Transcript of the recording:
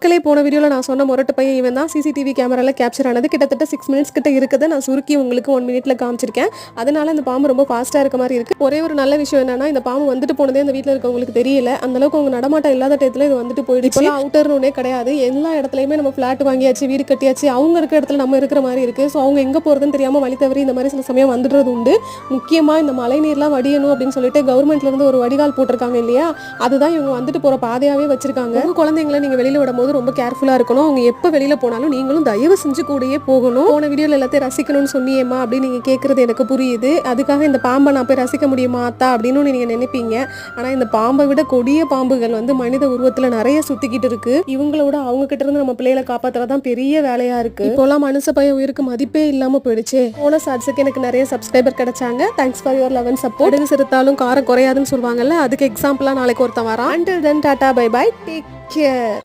மக்களே போன வீடியோவில் நான் சொன்ன முரட்டு பையன் இவன் தான். சிசிடிவி கேமராவில் கேப்சர் ஆனது. கிட்டத்தட்ட சிக்ஸ் மினிட்ஸ் கிட்ட இருக்குது. நான் சுருக்கி உங்களுக்கு ஒன் மினிட்ல காமிச்சிருக்கேன். அதனால இந்த பாம்பு ரொம்ப ஃபாஸ்ட்டாக இருக்க மாதிரி இருக்கு. ஒரே ஒரு நல்ல விஷயம் என்னன்னா இந்த பாம்பு வந்துட்டு போனதே அந்த வீட்டில் இருக்கவங்களுக்கு தெரியல. அந்த அளவுக்கு அவங்க நடமாட்டம் இல்லாத டயத்தில் இது வந்துட்டு போயிடுச்சு. அவுட்டர்னே கிடையாது. எல்லா இடத்துலையுமே நம்ம ஃப்ளாட் வாங்கியாச்சு வீடு கட்டியாச்சு. அவங்க இருக்க இடத்துல நம்ம இருக்கிற மாதிரி இருக்கு. ஸோ அவங்க எங்கே போகிறதுன்னு தெரியாமல் வழி தவறி இந்த மாதிரி சில சமயம் வந்துடுறது உண்டு. முக்கியமாக இந்த மழை நீர்லாம் வடியணும் அப்படின்னு சொல்லிட்டு கவர்மெண்ட்ல இருந்து ஒரு வடிகால் போட்டிருக்காங்க இல்லையா? அதுதான் இவங்க வந்துட்டு போகிற பாதையாகவே வச்சிருக்காங்க. குழந்தைங்களை நீங்கள் வெளியில் விடும்போது ரொம்ப கேர்ஃபுல்லாக இருக்கணும். அவங்க எப்போ வெளியில் போனாலும் நீங்களும் தயவு செஞ்சு கூடயே போகணும். போன வீடியோவில் எல்லாத்தையும் ரசிக்கணும்னு சொன்னியேம்மா அப்படின்னு நீங்கள் கேட்குறது எனக்கு புரியுது. அதுக்காக இந்த பாம்பை நான் போய் ரசிக்க முடியுமா அத்தா? அப்படின்னு நீங்கள் நினைப்பீங்க. ஆனால் இந்த பாம்பை விட கொடிய பாம்புகள் வந்து மனித உருவத்தில் நிறைய சுற்றிக்கிட்டு இருக்கு. இவங்களோட அவங்க கிட்ட இருந்து நம்ம பிள்ளைகளை காப்பாத்துறதான் பெரிய வேலையாக இருக்கு. இப்போலாம் மனுஷ பையன் உயிருக்கு மதிப்பே இல்லாமல் போயிடுச்சு. போன ஷார்ட்ஸுக்கு எனக்கு நிறைய சப்ஸ்கிரைபர் கிடைச்சாங்க. Thanks for your eleven support எது சிறுத்தாலும் காரம் குறையாதுன்னு சொல்லுவாங்கல்ல அதுக்கு எக்ஸாம்பிளாக நாளைக்கு ஒருத்தன் வரான். Until then tata bye bye take care